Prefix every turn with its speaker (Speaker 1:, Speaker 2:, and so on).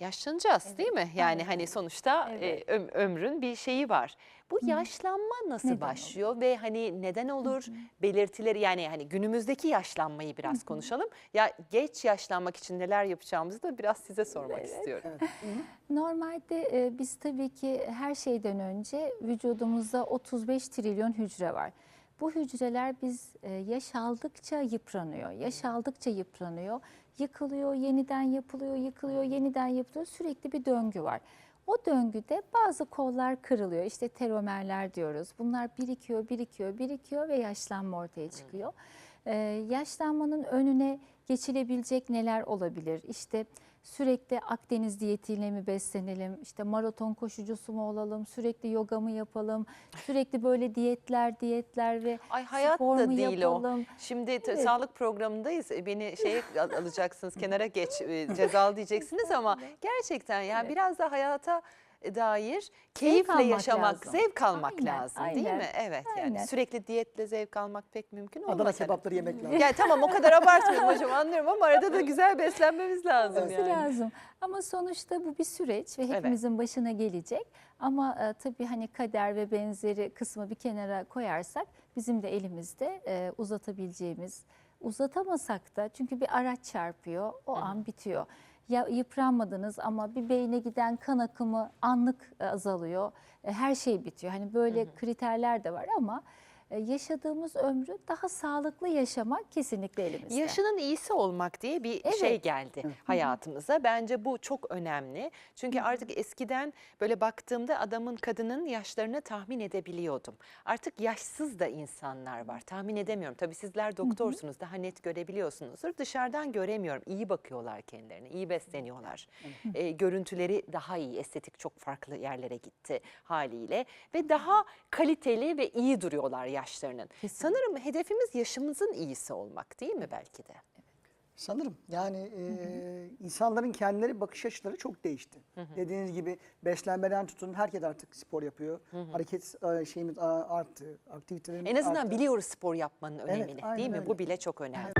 Speaker 1: yaşlanacağız değil mi? Yani hani sonuçta
Speaker 2: Evet.
Speaker 1: e, öm- ömrün bir şeyi var. Bu yaşlanma nasıl
Speaker 2: Neden
Speaker 1: başlıyor ve hani neden olur? Belirtileri yani hani günümüzdeki yaşlanmayı biraz konuşalım. Ya geç yaşlanmak için neler yapacağımızı da biraz size sormak istiyorum.
Speaker 2: Normalde e, biz tabii ki her şeyden önce vücudumuzda 35 trilyon hücre var. Bu hücreler biz e, yaş aldıkça yıpranıyor. Yaş aldıkça yıpranıyor. Yıkılıyor, yeniden yapılıyor, yıkılıyor, yeniden yapılıyor. Sürekli bir döngü var. O döngüde bazı kollar kırılıyor. İşte telomerler diyoruz. Bunlar birikiyor, birikiyor, birikiyor ve yaşlanma ortaya çıkıyor. Ee, yaşlanmanın önüne geçilebilecek neler olabilir? İşte sürekli Akdeniz diyetiyle mi beslenelim? İşte maraton koşucusu mu olalım? Sürekli yoga mı yapalım? Sürekli böyle diyetler, diyetler ve
Speaker 1: Ay hayat
Speaker 2: spor
Speaker 1: da
Speaker 2: mu
Speaker 1: değil
Speaker 2: yapalım?
Speaker 1: o. Şimdi
Speaker 2: Evet.
Speaker 1: sağlık programındayız. E, Beni şeye al- alacaksınız, kenara geç, e, cezalı diyeceksiniz ama gerçekten ya
Speaker 2: Evet.
Speaker 1: biraz da hayata dair keyifle
Speaker 2: almak
Speaker 1: yaşamak,
Speaker 2: lazım.
Speaker 1: zevk almak
Speaker 2: Aynen,
Speaker 1: lazım değil
Speaker 2: aynen,
Speaker 1: mi? Evet yani
Speaker 2: aynen.
Speaker 1: sürekli diyetle zevk almak pek mümkün olmaz.
Speaker 3: Adana kebapları yemek lazım.
Speaker 1: Yani tamam o kadar abartmıyorum hocam anlıyorum ama arada da güzel beslenmemiz lazım
Speaker 2: olması
Speaker 1: yani.
Speaker 2: lazım. Ama sonuçta bu bir süreç ve hepimizin başına gelecek. Ama e, tabii hani kader ve benzeri kısmı bir kenara koyarsak bizim de elimizde e, uzatabileceğimiz, uzatamasak da çünkü bir araç çarpıyor, o an bitiyor. Ya yıpranmadınız ama bir beyne giden kan akımı anlık e, azalıyor. E, her şey bitiyor. Hani böyle kriterler de var ama yaşadığımız ömrü daha sağlıklı yaşamak kesinlikle elimizde.
Speaker 1: Yaşının iyisi olmak diye bir şey
Speaker 2: Evet.
Speaker 1: geldi hayatımıza. Bence bu çok önemli. Çünkü artık eskiden böyle baktığımda adamın kadının yaşlarını tahmin edebiliyordum. Artık yaşsız da insanlar var. Tahmin edemiyorum. Tabii sizler doktorsunuz daha net görebiliyorsunuzdur. Dışarıdan göremiyorum. İyi bakıyorlar kendilerine, iyi besleniyorlar. Ee, görüntüleri daha iyi, estetik çok farklı yerlere gitti haliyle ve daha kaliteli ve iyi duruyorlar yaşlarının. Sanırım hedefimiz yaşımızın iyisi olmak değil mi belki de?
Speaker 3: Sanırım yani e, insanların kendileri bakış açıları çok değişti. Dediğiniz gibi beslenmeden tutun herkes artık spor yapıyor. Hareket e, şeyimiz a- arttı, aktivitelerimiz
Speaker 1: En azından
Speaker 3: arttı.
Speaker 1: biliyoruz spor yapmanın önemini değil
Speaker 3: aynen
Speaker 1: mi?
Speaker 3: öyle.
Speaker 1: Bu bile çok önemli.